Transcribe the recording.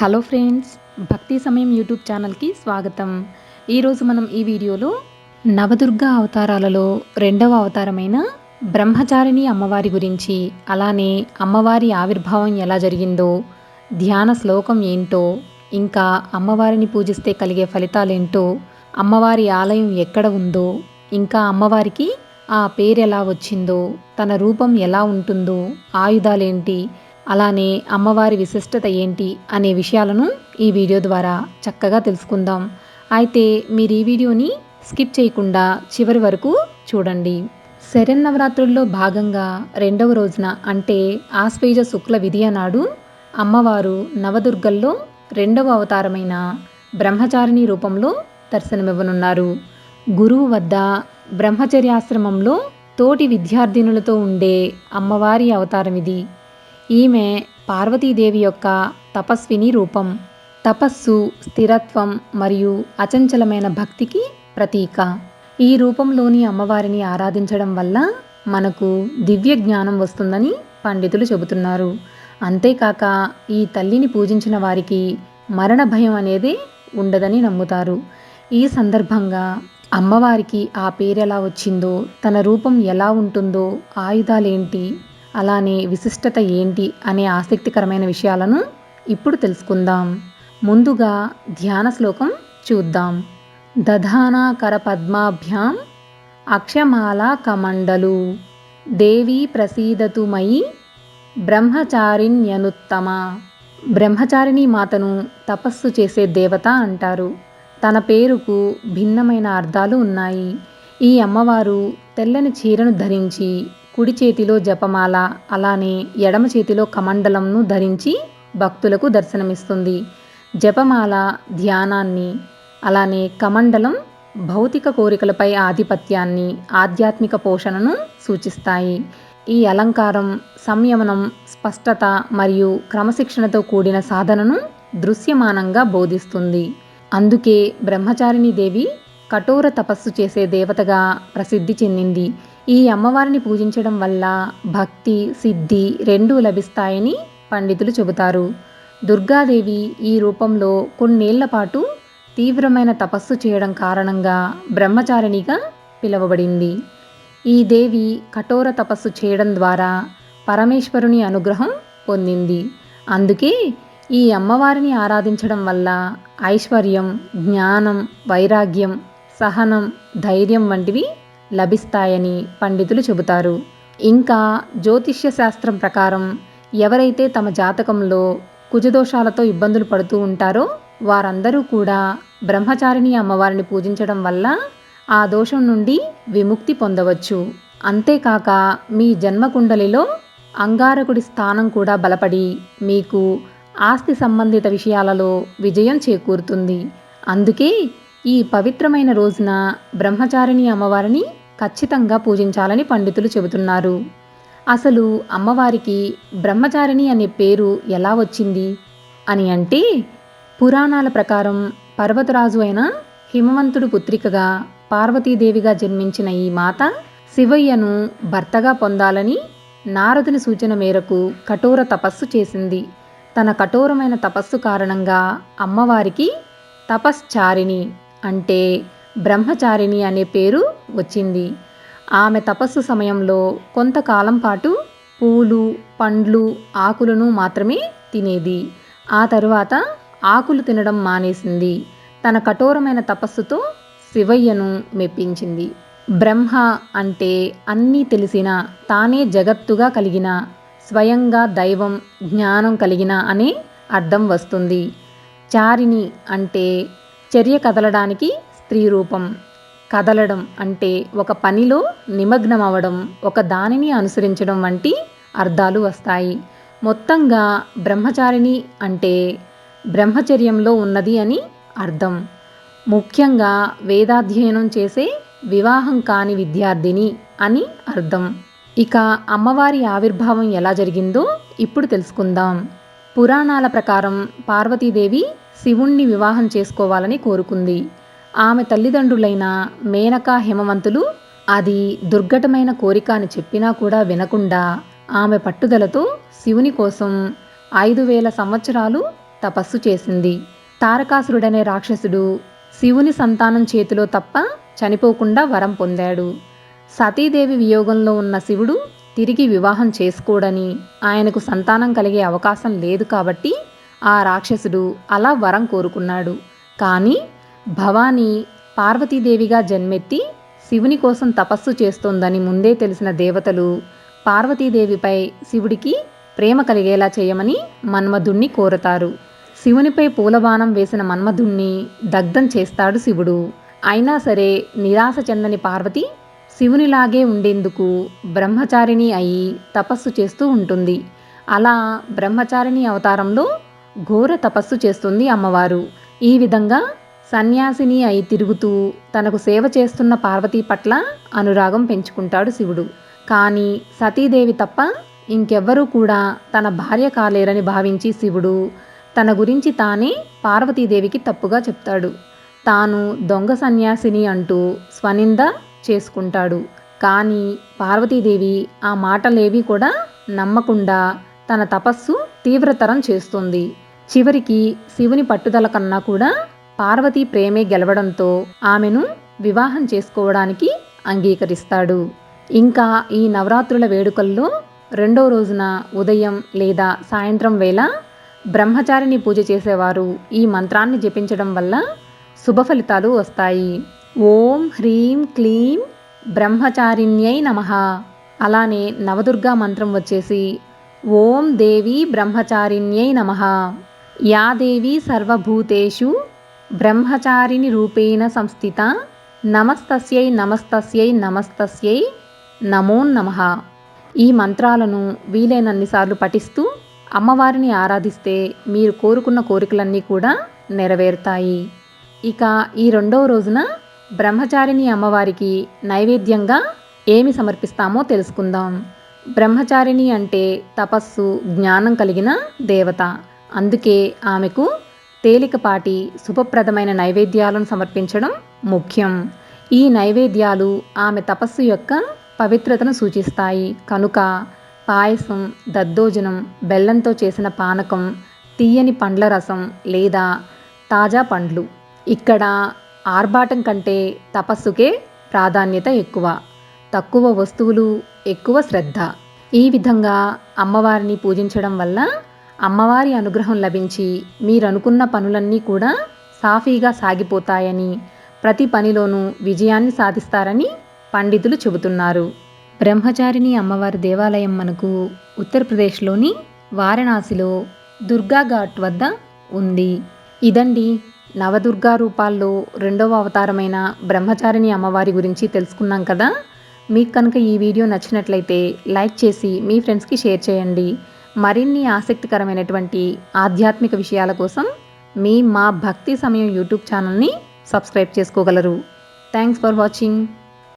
Hello friends భక్తి సమయం YouTube ఛానల్కి స్వాగతం. ఈరోజు మనం ఈ వీడియోలో నవదుర్గ అవతారాలలో రెండవ అవతారమైన బ్రహ్మచారిణి అమ్మవారి గురించి అలానే అమ్మవారి ఆవిర్భావం ఎలా జరిగిందో ధ్యాన శ్లోకం ఏంటో ఇంకా అమ్మవారిని పూజిస్తే కలిగే ఫలితాలేంటో అమ్మవారి ఆలయం ఎక్కడ ఉందో ఇంకా అమ్మవారికి ఆ పేరు ఎలా వచ్చిందో తన రూపం ఎలా ఉంటుందో ఆయుధాలేంటి అలానే అమ్మవారి విశిష్టత ఏంటి అనే విషయాలను ఈ వీడియో ద్వారా చక్కగా తెలుసుకుందాం. అయితే మీరు ఈ వీడియోని స్కిప్ చేయకుండా చివరి వరకు చూడండి. శరన్నవరాత్రుల్లో భాగంగా రెండవ రోజున అంటే ఆశ్వేజ శుక్ల విధియ నాడు అమ్మవారు నవదుర్గల్లో రెండవ అవతారమైన బ్రహ్మచారిణి రూపంలో దర్శనమివ్వనున్నారు. గురువు వద్ద బ్రహ్మచర్యాశ్రమంలో తోటి విద్యార్థినులతో ఉండే అమ్మవారి అవతారం ఇది ఈమె పార్వతీదేవి యొక్క తపస్విని రూపం. తపస్సు స్థిరత్వం మరియు అచంచలమైన భక్తికి ప్రతీక. ఈ రూపంలోని అమ్మవారిని ఆరాధించడం వల్ల మనకు దివ్య జ్ఞానం వస్తుందని పండితులు చెబుతున్నారు. అంతేకాక ఈ తల్లిని పూజించిన వారికి మరణ భయం అనేది ఉండదని నమ్ముతారు. ఈ సందర్భంగా అమ్మవారికి ఆ పేరు ఎలా వచ్చిందో తన రూపం ఎలా ఉంటుందో ఆయుధాలేంటి అలానే విశిష్టత ఏంటి అనే ఆసక్తికరమైన విషయాలను ఇప్పుడు తెలుసుకుందాం. ముందుగా ధ్యాన శ్లోకం చూద్దాం. దధానాకర పద్మాభ్యాం అక్షమాల కమండలు. దేవీ ప్రసీదతు మయి బ్రహ్మచారిణ్యనుత్తమ. బ్రహ్మచారిణి మాతను తపస్సు చేసే దేవత అంటారు. తన పేరుకు భిన్నమైన అర్థాలు ఉన్నాయి. ఈ అమ్మవారు తెల్లని చీరను ధరించి కుడి చేతిలో జపమాల అలానే ఎడమ చేతిలో కమండలంను ధరించి భక్తులకు దర్శనమిస్తుంది. జపమాల ధ్యానాన్ని అలానే కమండలం భౌతిక కోరికలపై ఆధిపత్యాన్ని ఆధ్యాత్మిక పోషణను సూచిస్తాయి. ఈ అలంకారం సంయమనం స్పష్టత మరియు క్రమశిక్షణతో కూడిన సాధనను దృశ్యమానంగా బోధిస్తుంది. అందుకే బ్రహ్మచారిణి దేవి కఠోర తపస్సు చేసే దేవతగా ప్రసిద్ధి చెందింది. ఈ అమ్మవారిని పూజించడం వల్ల భక్తి సిద్ధి రెండూ లభిస్తాయని పండితులు చెబుతారు. దుర్గాదేవి ఈ రూపంలో కొన్నేళ్ళ పాటు తీవ్రమైన తపస్సు చేయడం కారణంగా బ్రహ్మచారిణిగా పిలువబడింది. ఈ దేవి కఠోర తపస్సు చేయడం ద్వారా పరమేశ్వరుని అనుగ్రహం పొందింది. అందుకే ఈ అమ్మవారిని ఆరాధించడం వల్ల ఐశ్వర్యం జ్ఞానం వైరాగ్యం సహనం ధైర్యం వంటివి లభిస్తాయని పండితులు చెబుతారు. ఇంకా జ్యోతిష్య శాస్త్రం ప్రకారం ఎవరైతే తమ జాతకంలో కుజదోషాలతో ఇబ్బందులు పడుతూ ఉంటారో వారందరూ కూడా బ్రహ్మచారిణి అమ్మవారిని పూజించడం వల్ల ఆ దోషం నుండి విముక్తి పొందవచ్చు. అంతేకాక మీ జన్మకుండలిలో అంగారకుడి స్థానం కూడా బలపడి మీకు ఆస్తి సంబంధిత విషయాలలో విజయం చేకూరుతుంది. అందుకే ఈ పవిత్రమైన రోజున బ్రహ్మచారిణి అమ్మవారిని ఖచ్చితంగా పూజించాలని పండితులు చెబుతున్నారు. అసలు అమ్మవారికి బ్రహ్మచారిణి అనే పేరు ఎలా వచ్చింది? అని అంటే పురాణాల ప్రకారం పర్వతరాజు అయిన హిమవంతుడు పుత్రికగా పార్వతీదేవిగా జన్మించిన ఈ మాత శివయ్యను భర్తగా పొందాలని నారదుని సూచన మేరకు కఠోర తపస్సు చేసింది. తన కఠోరమైన తపస్సు కారణంగా అమ్మవారికి తపశ్చారిణి అంటే బ్రహ్మచారిణి అనే పేరు వచ్చింది. ఆమె తపస్సు సమయంలో కొంతకాలం పాటు పూలు పండ్లు ఆకులను మాత్రమే తినేది. ఆ తరువాత ఆకులు తినడం మానేసింది. తన కఠోరమైన తపస్సుతో శివయ్యను మెప్పించింది. బ్రహ్మ అంటే అన్నీ తెలిసిన తానే జగత్తుగా కలిగిన స్వయంగా దైవం జ్ఞానం కలిగిన అనే అర్థం వస్తుంది. చారిణి అంటే చర్య కదలడానికి స్త్రీ రూపం. కదలడం అంటే ఒక పనిలో నిమగ్నమవడం ఒక దానిని అనుసరించడం వంటి అర్థాలు వస్తాయి. మొత్తంగా బ్రహ్మచారిణి అంటే బ్రహ్మచర్యంలో ఉన్నది అని అర్థం. ముఖ్యంగా వేదాధ్యయనం చేసే వివాహం కాని విద్యార్థిని అని అర్థం. ఇక అమ్మవారి ఆవిర్భావం ఎలా జరిగిందో ఇప్పుడు తెలుసుకుందాం. పురాణాల ప్రకారం పార్వతీదేవి శివుణ్ణి వివాహం చేసుకోవాలని కోరుకుంది. ఆమె తల్లిదండ్రులైన మేనకా హిమవంతులు అది దుర్ఘటమైన కోరిక అని చెప్పినా కూడా వినకుండా ఆమె పట్టుదలతో శివుని కోసం ఐదు వేల సంవత్సరాలు తపస్సు చేసింది. తారకాసురుడనే రాక్షసుడు శివుని సంతానం చేతిలో తప్ప చనిపోకుండా వరం పొందాడు. సతీదేవి వియోగంలో ఉన్న శివుడు తిరిగి వివాహం చేసుకోడని ఆయనకు సంతానం కలిగే అవకాశం లేదు కాబట్టి ఆ రాక్షసుడు అలా వరం కోరుకున్నాడు. కానీ భవానీ పార్వతీదేవిగా జన్మెత్తి శివుని కోసం తపస్సు చేస్తోందని ముందే తెలిసిన దేవతలు పార్వతీదేవిపై శివుడికి ప్రేమ కలిగేలా చేయమని మన్మధుణ్ణి కోరతారు. శివునిపై పూలబాణం వేసిన మన్మధుణ్ణి దగ్ధం చేస్తాడు శివుడు. అయినా సరే నిరాశ చెందని పార్వతి శివునిలాగే ఉండేందుకు బ్రహ్మచారిణి అయి తపస్సు చేస్తూ ఉంటుంది. అలా బ్రహ్మచారిణి అవతారంలో ఘోర తపస్సు చేస్తుంది అమ్మవారు. ఈ విధంగా సన్యాసిని అయి తిరుగుతూ తనకు సేవ చేస్తున్న పార్వతీ పట్ల అనురాగం పెంచుకుంటాడు శివుడు. కానీ సతీదేవి తప్ప ఇంకెవ్వరూ కూడా తన భార్య కాలేరని భావించి శివుడు తన గురించి తానే పార్వతీదేవికి తప్పుగా చెప్తాడు. తాను దొంగ సన్యాసిని అంటూ స్వనింద చేసుకుంటాడు. కానీ పార్వతీదేవి ఆ మాటలేవి కూడా నమ్మకుండా తన తపస్సు తీవ్రతరం చేస్తుంది. చివరికి శివుని పట్టుదల కన్నా కూడా పార్వతీ ప్రేమే గెలవడంతో ఆమెను వివాహం చేసుకోవడానికి అంగీకరిస్తాడు. ఇంకా ఈ నవరాత్రుల వేడుకల్లో రెండో రోజున ఉదయం లేదా సాయంత్రం వేళ బ్రహ్మచారిని పూజ చేసేవారు ఈ మంత్రాన్ని జపించడం వల్ల శుభ ఫలితాలు వస్తాయి. ఓం హ్రీం క్లీం బ్రహ్మచారిణ్యై నమ. అలానే నవదుర్గా మంత్రం వచ్చేసి ఓం దేవి బ్రహ్మచారిణ్యై నమ. యా దేవి సర్వభూతేషు బ్రహ్మచారిణి రూపేణ సంస్థిత నమస్తస్యై నమస్తస్యై నమస్తస్యై నమో నమ. ఈ మంత్రాలను వీలైనన్నిసార్లు పఠిస్తూ అమ్మవారిని ఆరాధిస్తే మీరు కోరుకున్న కోరికలన్నీ కూడా నెరవేరుతాయి. ఇక ఈ రెండవ రోజున బ్రహ్మచారిణి అమ్మవారికి నైవేద్యంగా ఏమి సమర్పిస్తామో తెలుసుకుందాం. బ్రహ్మచారిణి అంటే తపస్సు జ్ఞానం కలిగిన దేవత. అందుకే ఆమెకు తేలికపాటి శుభప్రదమైన నైవేద్యాలను సమర్పించడం ముఖ్యం. ఈ నైవేద్యాలు ఆమె తపస్సు యొక్క పవిత్రతను సూచిస్తాయి. కనుక పాయసం దద్దోజనం బెల్లంతో చేసిన పానకం తీయని పండ్ల రసం లేదా తాజా పండ్లు. ఇక్కడ ఆర్భాటం కంటే తపస్సుకే ప్రాధాన్యత ఎక్కువ. తక్కువ వస్తువులు ఎక్కువ శ్రద్ధ. ఈ విధంగా అమ్మవారిని పూజించడం వల్ల అమ్మవారి అనుగ్రహం లభించి మీరనుకున్న పనులన్నీ కూడా సాఫీగా సాగిపోతాయని ప్రతి పనిలోనూ విజయాన్ని సాధిస్తారని పండితులు చెబుతున్నారు. బ్రహ్మచారిణి అమ్మవారి దేవాలయం మనకు ఉత్తరప్రదేశ్లోని వారణాసిలో దుర్గా ఘాట్ వద్ద ఉంది. ఇదండి నవదుర్గా రూపాల్లో రెండవ అవతారమైన బ్రహ్మచారిణి అమ్మవారి గురించి తెలుసుకున్నాం కదా? మీకు కనుక ఈ వీడియో నచ్చినట్లయితే లైక్ చేసి మీ ఫ్రెండ్స్కి షేర్ చేయండి. మరిన్ని ఆసక్తికరమైనటువంటి ఆధ్యాత్మిక విషయాల కోసం మీ మా భక్తి సమయం యూట్యూబ్ ఛానల్ని సబ్స్క్రైబ్ చేసుకోగలరు. Thanks for watching